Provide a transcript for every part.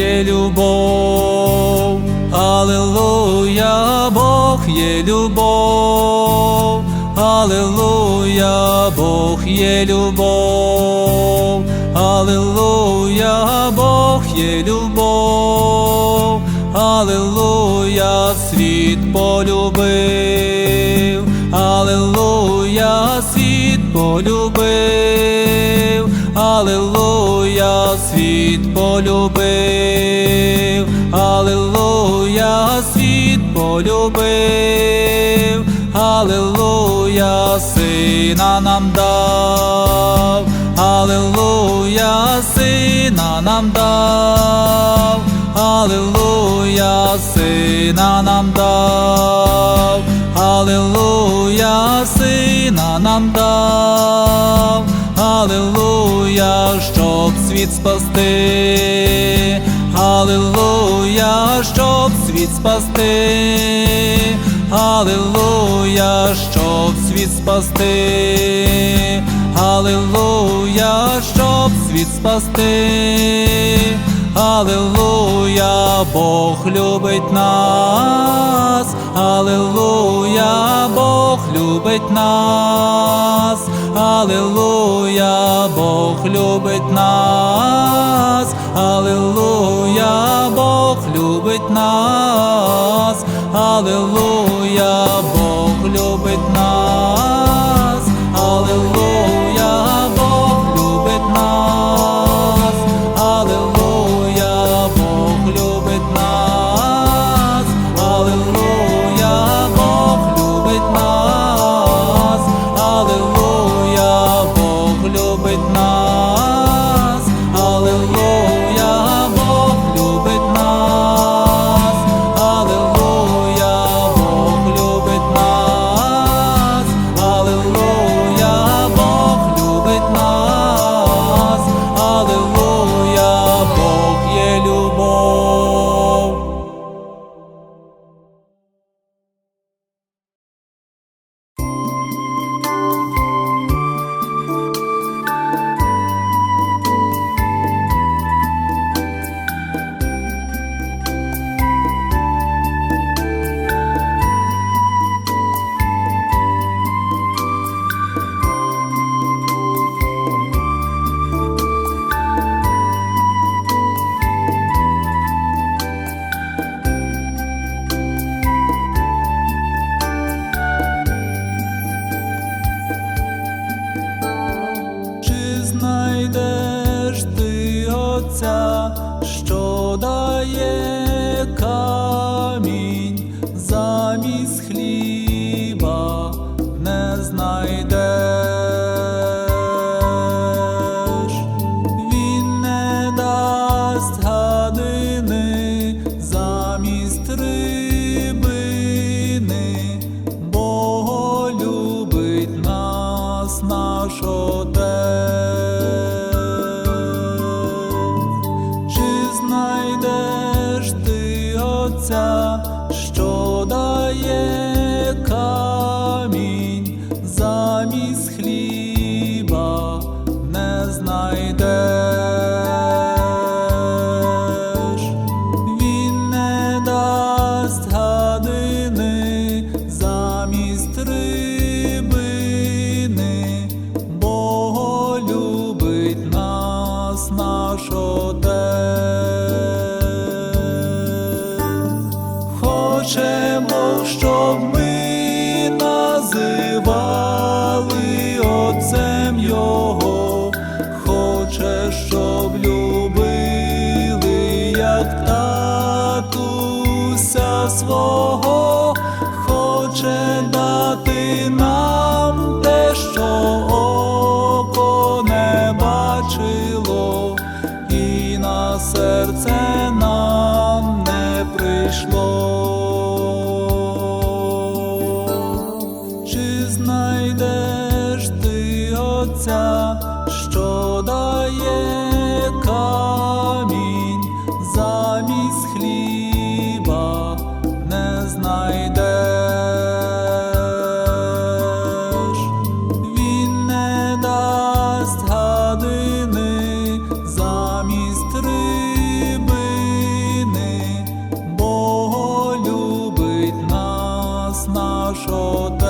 є любов, Аллилуйя, Бог є любов, Аллилуйя, Бог є любов, Аллилуйя, Бог є любов, Аллилуйя, світ полюбив, Аллилуйя, світ полюбив, Аллилуйя, світ полюбив, Аллилуйя, світ полюбив, Аллилуйя, сина нам дав, Аллилуйя, сина нам дав, Аллилуйя, сина нам дав, Аллилуйя, сина нам дав, Аллилуйя, щоб світ спасти, Аллилуйя, щоб світ спасти, Аллилуйя, щоб світ спасти, Аллилуйя, щоб світ спасти, Аллилуйя, Бог любить нас, Аллилуйя, Бог любить нас, Аллилуйя, Бог любить нас, Аллилуйя, Бог любить нас, Аллилуйя, Бог любить нас, Аллилуйя, Бог любить нас, Аллилуйя, Бог любить нас, Аллилуйя, Бог любить нас, Аллилуйя, Бог любить нас, що дає Отця, що дає slow.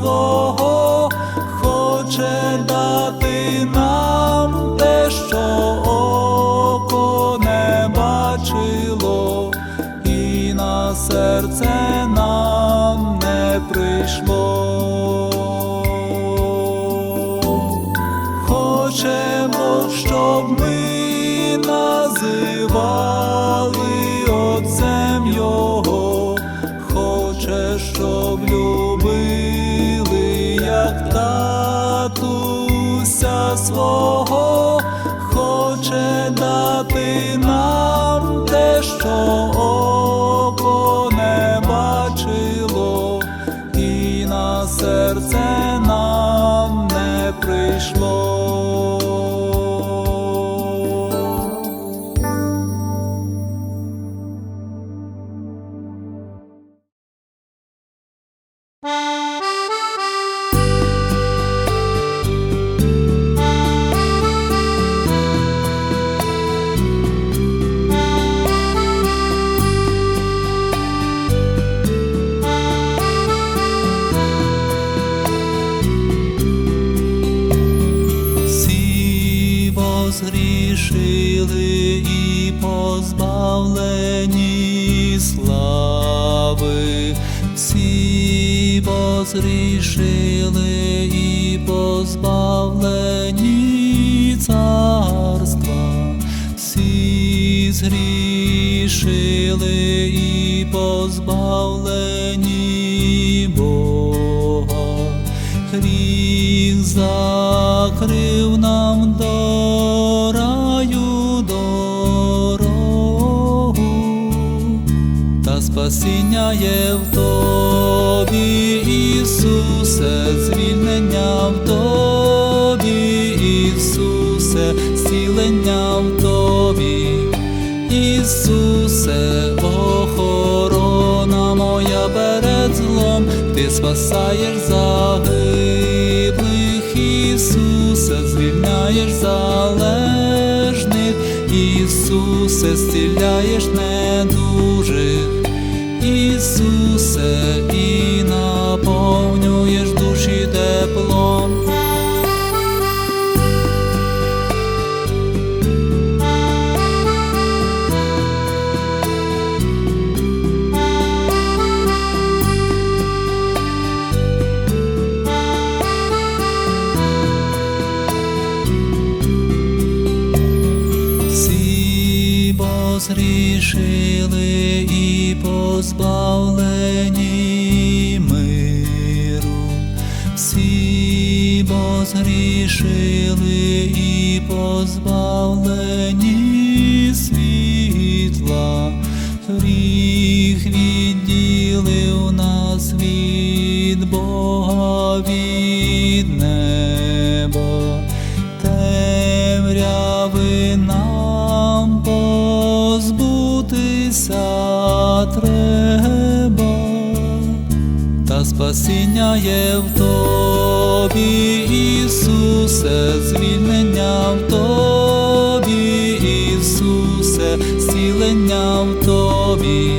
Свого, хоче дати нам те, що око не бачило, і на серце нам не прийшло. Хочемо, щоб ми називали Отцем Його, хоче, щоб любили, татуся свого, хоче дати нам те, що око не бачило, і на серце возгрішили і позбавлені слави, всі возгрішили і позбавлені царства, всі згрішили і позбавлені Бога. Гріх закрив нам до спасіння є в тобі, Ісусе, звільнення в тобі, Ісусе, зцілення в тобі, Ісусе, охорона моя перед злом, ти спасаєш загиблих, Всі позрішили і позбавлені миру, всі позрішили і позбавлені світла, спасіння є в тобі, Ісусе, звільнення в тобі, Ісусе, зцілення в тобі,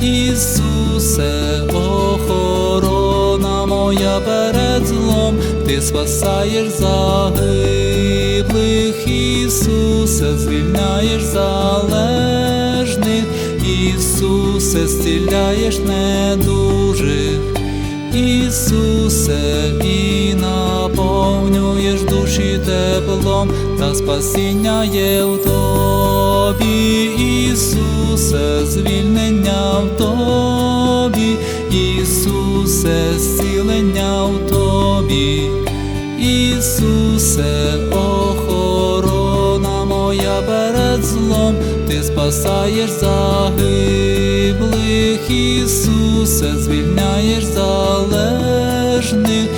Ісусе, охорона моя перед злом, ти спасаєш загиблих, Ісусе, звільняєш залежних, Ісусе, зціляєш недужих, Ісусе, і наповнюєш душі теплом, та спасіння є в тобі, Ісусе, звільнення в тобі, Ісусе, зцілення в тобі, Ісусе, охорона моя перед злом, ти спасаєш загиблих, Ісусе, звільняєш залежних,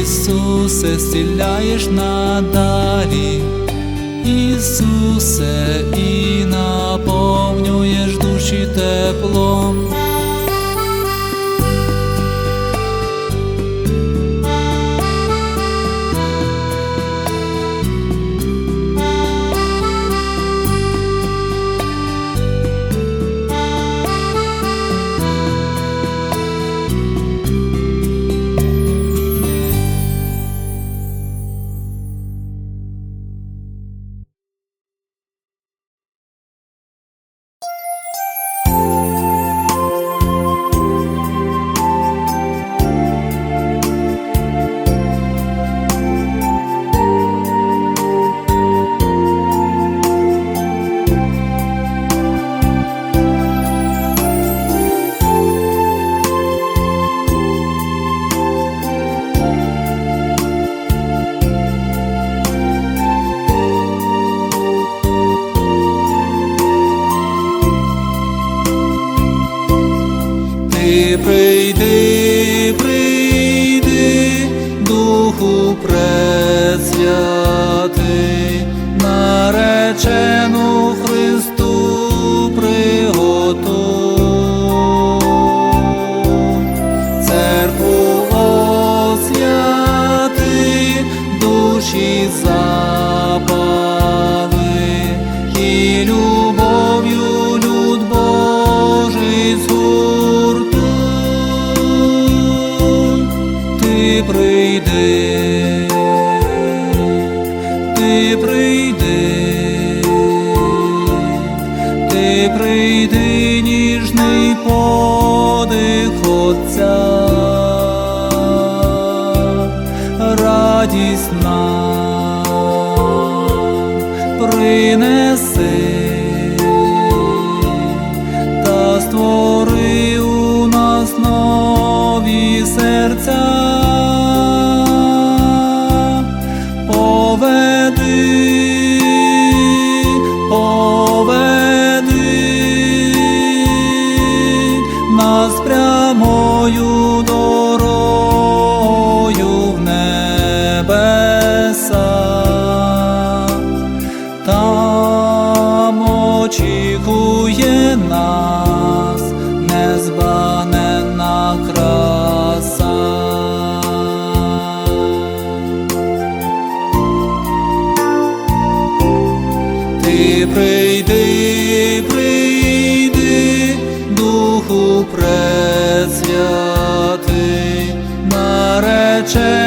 Ісусе, зціляєш надалі. Ісусе, і наповнюєш душі теплом. Радість нам принеси небеса. Там очікує нас незбагненна краса. Ти прийди, прийди, Духу Пресвятий, наречену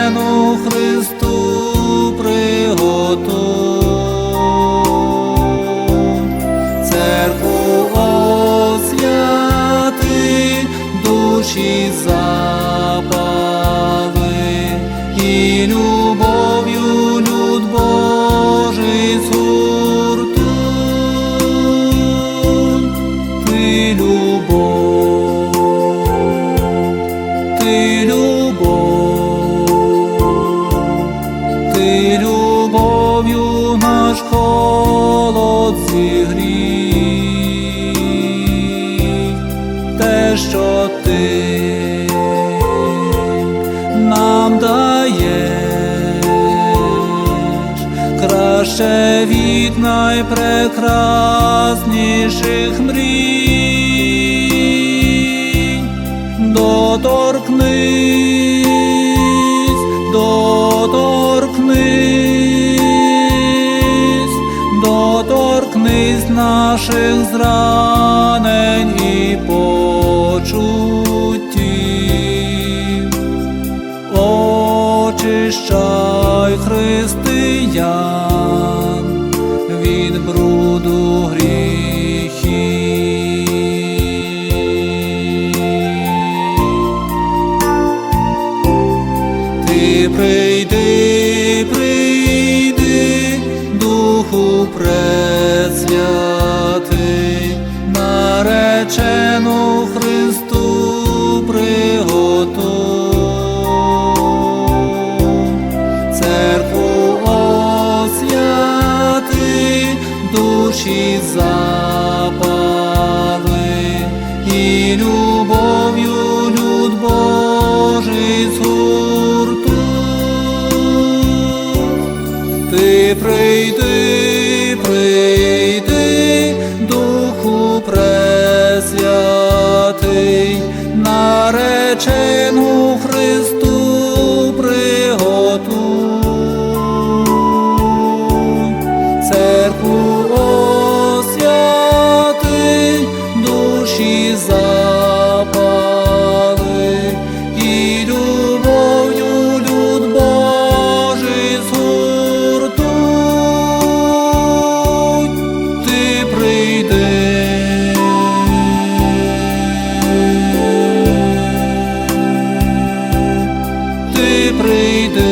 холод зігрій, те, що ти нам даєш, краще від найпрекрасніших мрій. Доторкнись, доторкнись наших зранень і почуттів. Очищай християн від бруду гріхів. Ти Пресвятий, прийде.